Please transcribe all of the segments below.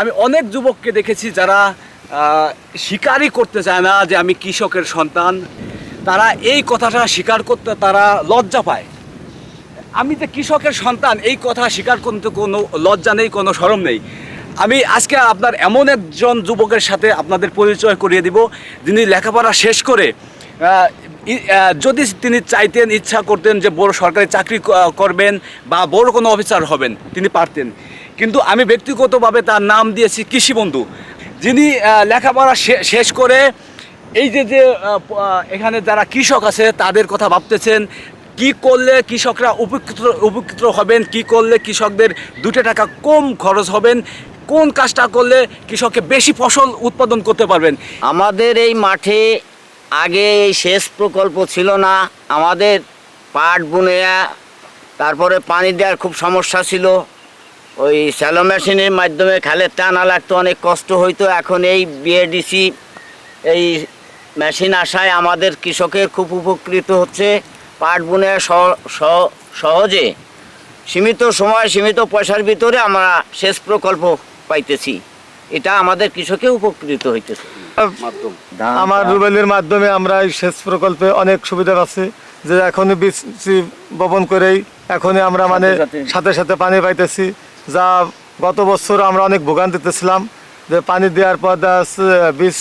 আমি অনেক যুবককে দেখেছি যারা স্বীকারই করতে চায় না যে আমি কৃষকের সন্তান। তারা এই কথাটা স্বীকার করতে তারা লজ্জা পায়। আমি যে কৃষকের সন্তান, এই কথা স্বীকার করতে কোনো লজ্জা নেই, কোনো সরম নেই। আমি আজকে আপনার এমন একজন যুবকের সাথে আপনাদের পরিচয় করিয়ে দিব, যিনি লেখাপড়া শেষ করে যদি তিনি চাইতেন, ইচ্ছা করতেন যে বড় সরকারি চাকরি করবেন বা বড় কোনো অফিসার হবেন, তিনি পারতেন। কিন্তু আমি ব্যক্তিগতভাবে তার নাম দিয়েছি কৃষিবন্ধু। যিনি লেখাপড়া শেষ করে এই যে যে এখানে যারা কৃষক আছে, তাদের কথা ভাবতেছেন, কি করলে কৃষকরা উপকৃত উপকৃত হবেন, কি করলে কৃষকদের দুটো টাকা কম খরচ হবেন, কোন কাজটা করলে কৃষককে বেশি ফসল উৎপাদন করতে পারবেন? আমাদের এই মাঠে আগে এই সেচ প্রকল্প ছিল না, আমাদের পাট বুনেয়া, তারপরে পানি দেওয়ার খুব সমস্যা ছিল। ওই স্যালো মেশিনের মাধ্যমে খালের টানা লাগতো অনেক কষ্ট হইতো। এখন এই বিএডিসি এই মেশিন আসায় আমাদের কৃষকের খুব উপকৃত হচ্ছে। পাট বুনে সহ- সহ- সহজে সীমিত সময় সীমিত পয়সার ভিতরে আমরা সেচ প্রকল্প পাইতেছি। এটা আমাদের কৃষকে উপকৃত হইতেছে। আমার রুবেলের মাধ্যমে আমরা এই সেচ প্রকল্পে অনেক সুবিধা পাচ্ছি। যে এখন বীজ বপন করেই এখনই আমরা মানে। সাথে সাথে পানি পাইতেছি। যা গত বছর আমরা অনেক ভোগান্তিতে ছিলাম যে পানি দেওয়ার পর বীজ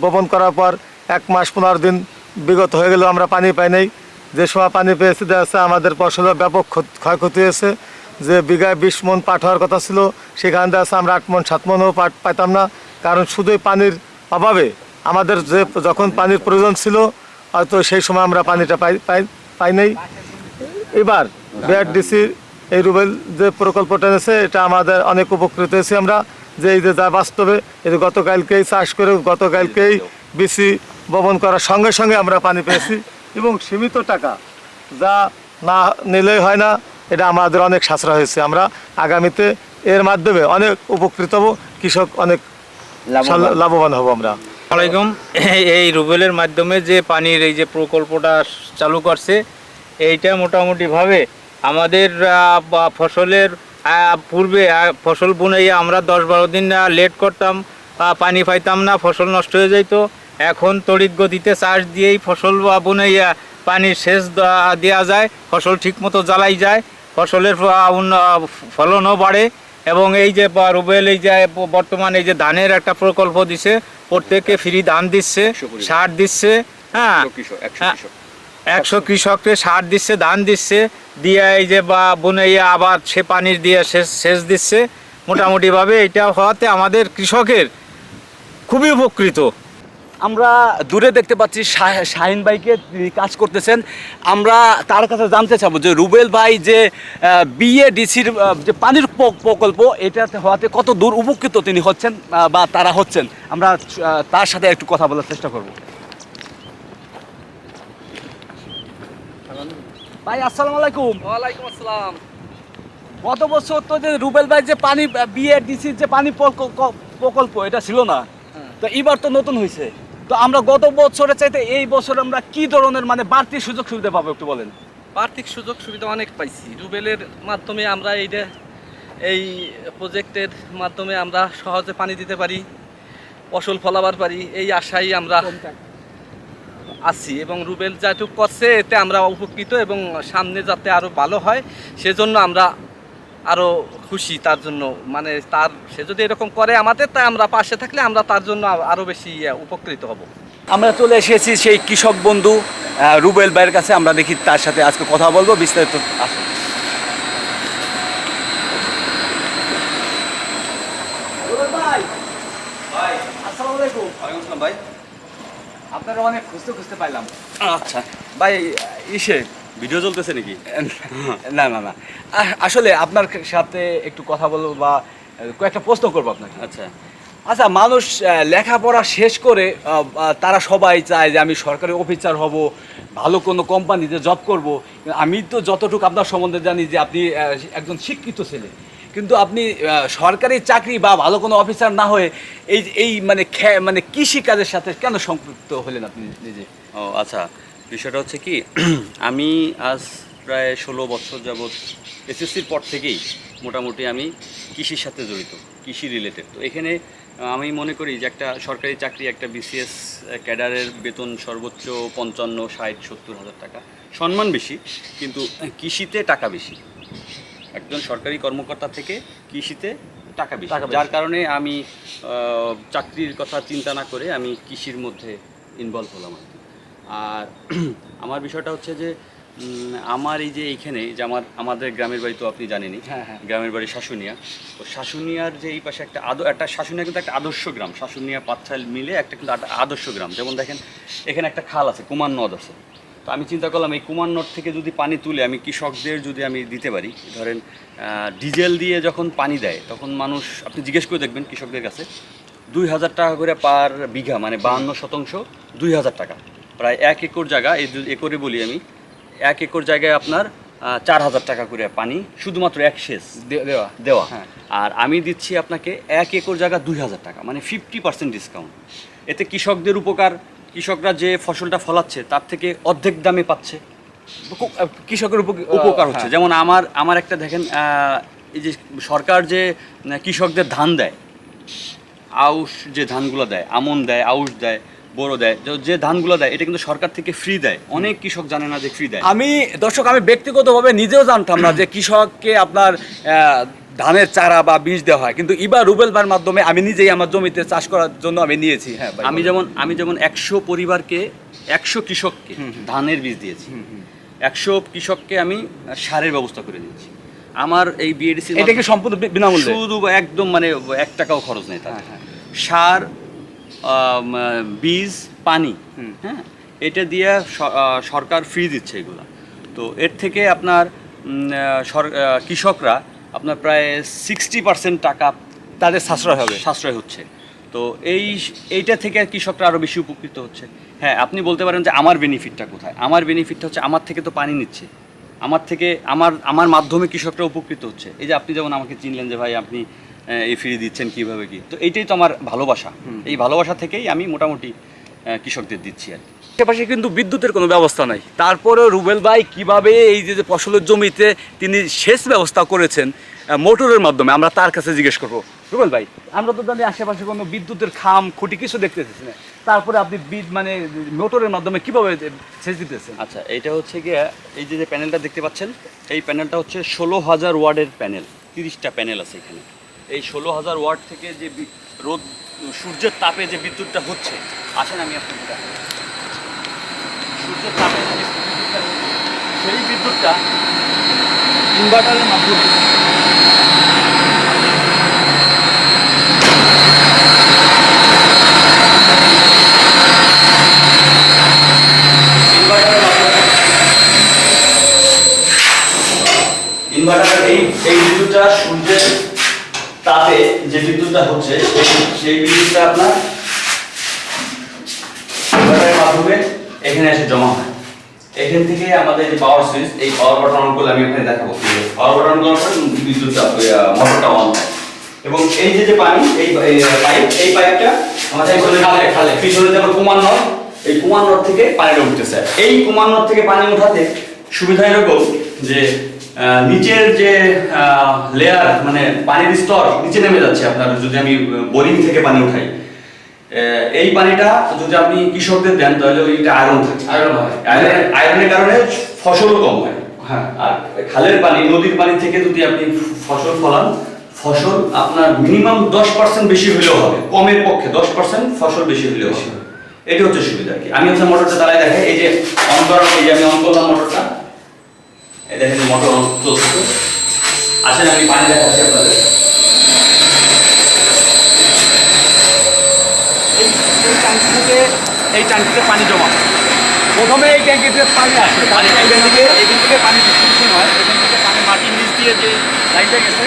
বপন করার পর এক মাস পনেরো দিন বিগত হয়ে গেলেও আমরা পানি পাই নাই। যে সময় পানি পেয়েছি যাচ্ছে আমাদের ফসলের ব্যাপক ক্ষত- ক্ষয়ক্ষতি হয়েছে। যে বিঘায় বিশ মন পাট হওয়ার কথা ছিল সেখানে যাচ্ছে আমরা আট মন সাত মনও পাট পাইতাম না। কারণ শুধুই পানির অভাবে আমাদের যে যখন পানির প্রয়োজন ছিল হয়তো সেই সময় আমরা পানিটা পাই পাই পাই নাই। এবার বিআরডিসির এই রুবেল যে প্রকল্পটা এনেছে এটা আমাদের অনেক উপকৃত হয়েছি। আমরা যে এই যে যা বাস্তবে এই যে গতকালকেই চাষ করে গতকালকেই বেশি বপন করার সঙ্গে সঙ্গে আমরা পানি পেয়েছি। এবং সীমিত টাকা যা না নিলেই হয় না এটা আমাদের অনেক সাশ্রয় হয়েছে। আমরা আগামীতে এর মাধ্যমে অনেক উপকৃত হব কৃষক অনেক লাভবান। লাভবান হব আমরা। আলাইকুম এই রুবেলের মাধ্যমে যে পানির এই যে প্রকল্পটা চালু করছে এইটা মোটামুটিভাবে আমাদের ফসলের পূর্বে ফসল বুনাইয়া আমরা দশ বারো দিন লেট করতাম পানি পাইতাম না ফসল নষ্ট হয়ে যেত এখন তড়িৎ গতিতে চাষ দিয়েই ফসল বুনাইয়া পানির সেচ দেওয়া- যায় ফসল ঠিকমতো জ্বালাই যায় ফসলের ফলনও বাড়ে এবং এই যে রুবেল এই যে বর্তমানে এই যে ধানের একটা প্রকল্প দিছে প্রত্যেককে ফ্রি ধান দিচ্ছে সার দিচ্ছে হ্যাঁ। হ্যাঁ, একশো কৃষককে সার দিচ্ছে, ধান দিচ্ছে, দিয়ে এই যে বা বুনাইয়া আবার সে পানির দিয়ে সেচ দিচ্ছে। মোটামুটিভাবে এটা হওয়াতে আমাদের কৃষকের খুবই উপকৃত। আমরা দূরে দেখতে পাচ্ছি শাহ- শাহিন ভাইকে কাজ করতেছেন। আমরা তার কাছে জানতে চাবো যে রুবেল ভাই যে বিএ ডিসির যে পানির প্রকল্প, এটাতে হওয়াতে কত দূর উপকৃত তিনি হচ্ছেন বা তারা হচ্ছেন? আমরা তার সাথে একটু কথা বলার চেষ্টা করব। ভাই আসসালামু আলাইকুম। ওয়ালাইকুম আসসালাম। গত বছর তো যে রুবেল ভাই যে পানি বিএ ডিসির যে পানি প্রকল্প এটা ছিল না। তো এবার তো নতুন হয়েছে তো আমরা গত বছরের চাইতে এই বছর আমরা কি ধরনের মানে বাড়তি সুযোগ সুবিধা পাবো একটু বলেন? আর্থিক সুযোগ সুবিধা অনেক পাইছি। রুবেলের মাধ্যমে আমরা এই যে এই প্রজেক্টের মাধ্যমে আমরা সহজে পানি দিতে পারি ফসল ফলাবার পারি এই আশাই আমরা আছি এবং রুবেল যেটুক করছে, এতে আমরা উপকৃত এবং সামনে যাতে আরও ভালো হয়, সেজন্য আমরা আরও খুশি তার জন্য। মানে তার, সে যদি এরকম করে আমাদের তাই আমরা পাশে থাকলে আমরা তার জন্য আরও বেশি উপকৃত হব। আমরা চলে এসেছি সেই কৃষক বন্ধু রুবেল ভাইয়ের কাছে। আমরা দেখি তার সাথে আজকে কথা বলব, বিস্তারিত আসুন রুবেল ভাই ভাই আসসালামু আলাইকুম ওয়ালাইকুম আসসালাম ভাই আপনারা অনেক খুঁজতে খুঁজতে পাইলাম। আচ্ছা। ভাই ইসে ভিডিও চলতেছে নাকি? না না না। আসলে আপনার সাথে একটু কথা বলব বা কয়েকটা প্রশ্ন করব আপনাকে। আচ্ছা। আচ্ছা মানুষ লেখাপড়া শেষ করে তারা সবাই চায় যে আমি সরকারি অফিসার হব ভালো কোনো কোম্পানিতে জব করব। আমি তো যতটুকু আপনার সম্বন্ধে জানি যে আপনি একজন শিক্ষিত ছেলে। কিন্তু আপনি সরকারি চাকরি বা ভালো কোনো অফিসার না হয়ে এই এই মানে মানে কৃষি কাজের সাথে কেন সম্পৃক্ত হলেন আপনি নিজে? ও আচ্ছা। বিষয়টা হচ্ছে কি, আমি আজ প্রায় ষোলো বছর যাবৎ এসএসসির পর থেকেই মোটামুটি আমি কৃষির সাথে জড়িত, কৃষি রিলেটেড তো এখানে আমি মনে করি যে একটা সরকারি চাকরি, একটা বিসিএস ক্যাডারের বেতন সর্বোচ্চ পঞ্চান্ন, ষাট, সত্তর হাজার টাকা। সম্মান বেশি, কিন্তু কৃষিতে টাকা বেশি। একজন সরকারি কর্মকর্তা থেকে কৃষিতে টাকা বেশি। যার কারণে আমি চাকরির কথা চিন্তা না করে আমি কৃষির মধ্যে ইনভলভ হলাম আর কি। আর আমার বিষয়টা হচ্ছে যে আমার এই যে এইখানে যে আমার আমাদের গ্রামের বাড়ি তো আপনি জানেনই হ্যাঁ, হ্যাঁ। গ্রামের বাড়ি শাশুনিয়া। তো শাশুনিয়ার যে এই পাশে একটা আদর একটা শাশুনিয়া কিন্তু একটা আদর্শ গ্রাম। শাশুনিয়া পাঁচছাল মিলে একটা কিন্তু আদর্শ গ্রাম। যেমন দেখেন এখানে একটা খাল আছে কুমার নদ আছে। তো আমি চিন্তা করলাম এই কুমার নদ থেকে যদি পানি তুলে আমি কৃষকদের যদি আমি দিতে পারি ধরেন ডিজেল দিয়ে যখন পানি দেয় তখন মানুষ আপনি জিজ্ঞেস করে দেখবেন কৃষকদের কাছে দুই হাজার টাকা করে পার বিঘা মানে বাহান্ন শতাংশ দুই হাজার টাকা। প্রায় এক একর জায়গা এই একরে বলি আমি এক একর জায়গায় আপনার চার হাজার টাকা করে পানি শুধুমাত্র এক সেচ দেওয়া। দেওয়া। হ্যাঁ। আর আমি দিচ্ছি আপনাকে এক একর জায়গা দুই হাজার টাকা মানে ফিফটি পার্সেন্ট ডিসকাউন্ট এতে কৃষকদের উপকার কৃষকরা যে ফসলটা ফলাচ্ছে তার থেকে অর্ধেক দামে পাচ্ছে। কৃষকের উপক- উপকার হচ্ছে। হ্যাঁ। যেমন আমার আমার একটা দেখেন এই যে সরকার যে কৃষকদের ধান দেয় আউশ যে ধানগুলো দেয় আমন দেয় আউশ দেয় বড় দেয় যে- ধানগুলো দেয় এটা কিন্তু সরকার থেকে ফ্রি দেয়। অনেক কৃষক জানে না যে ফ্রি দেয়। আমি দর্শক আমি ব্যক্তিগতভাবে নিজেও জানতাম না যে কৃষককে আপনার ধানের চারা বা বীজ দেওয়া হয়। কিন্তু ইবা রুবেল বার মাধ্যমে আমি নিজেই আমার জমিতে চাষ করার জন্য আমি নিয়েছি। হ্যাঁ আমি যেমন আমি যেমন একশো পরিবারকে একশো কৃষককে ধানের বীজ দিয়েছি। একশো কৃষককে আমি সারের ব্যবস্থা করে দিয়েছি। আমার এই বিএডিসি এটা কি সম্পূর্ণ বিনামূল্যে? শুধু একদম মানে এক টাকাও খরচ নেই তার হ্যাঁ, হ্যাঁ। সার বীজ পানি হ্যাঁ? এটা দিয়ে সরকার ফ্রি দিচ্ছে এগুলো। তো এর থেকে আপনার কৃষকরা আপনার প্রায় সিক্সটি পার্সেন্ট টাকা তাদের সাশ্রয় হবে। সাশ্রয় হচ্ছে। তো এই এইটা থেকে কৃষকরা আরও বেশি উপকৃত হচ্ছে। হ্যাঁ আপনি বলতে পারেন যে আমার বেনিফিটটা কোথায়? আমার বেনিফিটটা হচ্ছে আমার থেকে তো পানি নিচ্ছে। আমার থেকে আমার আমার মাধ্যমে কৃষকরা উপকৃত হচ্ছে। এই যে আপনি যেমন আমাকে চিনলেন যে ভাই আপনি এই ফ্রি দিচ্ছেন কীভাবে কি? তো এইটাই তো আমার ভালোবাসা। এই ভালোবাসা থেকেই আমি মোটামুটি কৃষকদের দিচ্ছি আর কি। আশেপাশে কিন্তু বিদ্যুতের কোনো ব্যবস্থা নাই। তারপরে রুবেল ভাই কীভাবে এই যে ফসলের জমিতে তিনি সেচ ব্যবস্থা করেছেন মোটরের মাধ্যমে, আমরা তার কাছে জিজ্ঞেস করব। রুবেল ভাই, আমরা তো জানি আশেপাশে কোনো বিদ্যুতের খাম, খুঁটি কিছু দেখতে দেখতেছি না। তারপরে আপনি বিদ মানে মোটরের মাধ্যমে কীভাবে সেচ দিতেছেন? আচ্ছা এইটা হচ্ছে গিয়ে, এই যে প্যানেলটা দেখতে পাচ্ছেন, এই প্যানেলটা হচ্ছে ষোলো হাজার ওয়ার্ডের প্যানেল, তিরিশটা প্যানেল আছে এখানে। এই ষোলো হাজার ওয়ার্ড থেকে যে রোদ, সূর্যের তাপে যে বিদ্যুৎটা হচ্ছে, আসেন আমি আপনাকে দেখাই। সূর্যের তাপে সেই বিদ্যুৎটা ইনভার্টারের মাধ্যমে। ইনভার্টারের এই এই বিদ্যুৎটা সূর্যের তাপে যে বিদ্যুৎটা হচ্ছে সেই বিদ্যুৎটা আপনার ইনভার্টারের মাধ্যমে এখানে এসে জমা হয়। এখান থেকে আমাদের যে পাওয়ার সুইচ এই পাওয়ার বাটন অন করলে আমি এখানে দেখাবো। পাওয়ার বাটন অন পর বিদ্যুৎটা মোটরটা অন হয়। এবং এই যে যে পানি এই পাইপ এই পাইপটা আমাদের খালে খালে। পিছনে যেমন কুমার নদ এই কুমার নদ থেকে পানিটা উঠতেছে এই কুমার নদ থেকে পানি উঠাতে সুবিধা এরকম যে নিচের যে লেয়ার মানে পানির স্তর নিচে নেমে যাচ্ছে। আপনার যদি আমি বোরিং থেকে পানি উঠাই এই পানিটা যদি আপনি কৃষকদের দেন তাহলে ওইটা আয়রন থাকে। আয়রন হয়। আয়রন আয়রনের কারণে ফসলও কম হয়। হ্যাঁ। আর খালের পানি নদীর পানি থেকে যদি আপনি ফসল ফলান ফসল আপনার মিনিমাম দশ পার্সেন্ট বেশি হলেও হবে। কমের পক্ষে দশ পার্সেন্ট ফসল বেশি হলেও হবে। এটা হচ্ছে সুবিধা কি। আমি হচ্ছে মোটরটা দাঁড়ায় দেখে এই যে অন করার এই যে আমি অন করলাম মোটরটা। এই দেখেন মোটর চলছে আসেন আমি পানি দেখাচ্ছি আপনাদের এই এই ট্যাঙ্কি থেকে এই ট্যাঙ্কিতে পানি জমা। হয়। প্রথমে এই ট্যাঙ্কিতে পানি আসে পানি এখান থেকে এখান থেকে পানি ডিস্ট্রিবিউশন হয়। এখান থেকে পানি মাটির নিচ দিয়ে যে লাইনটা গেছে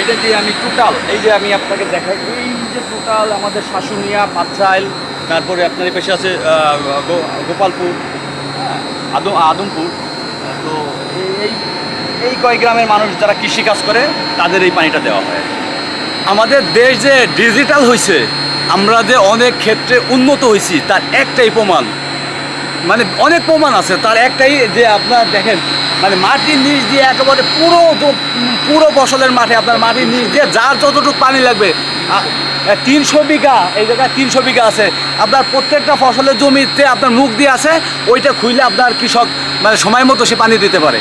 এটা দিয়ে আমি টোটাল এই যে আমি আপনাকে দেখাই এই যে টোটাল আমাদের শাশুনিয়া পাঁচচাইল তারপরে আপনার এই পাশে আছে গোপালপুর হ্যাঁ, আদম আদমপুর। তো এই- এই এই কয় গ্রামের মানুষ যারা কৃষিকাজ করে তাদের এই পানিটা দেওয়া হয়। আমাদের দেশ যে ডিজিটাল হয়েছে আমরা যে অনেক ক্ষেত্রে উন্নত হয়েছি, তার একটাই প্রমাণ। মানে অনেক প্রমাণ আছে, তার একটাই যে আপনার দেখেন মানে মাটির নিচ দিয়ে একেবারে পুরো পুরো ফসলের মাঠে আপনার মাটির নিচ দিয়ে যার যতটুকু পানি লাগবে তিনশো বিঘা, এই জায়গায় তিনশো বিঘা আছে। আপনার প্রত্যেকটা ফসলের জমিতে আপনার মুখ দিয়ে আছে, ওইটা খুইলে আপনার কৃষক মানে সময় মতো সে পানি দিতে পারে।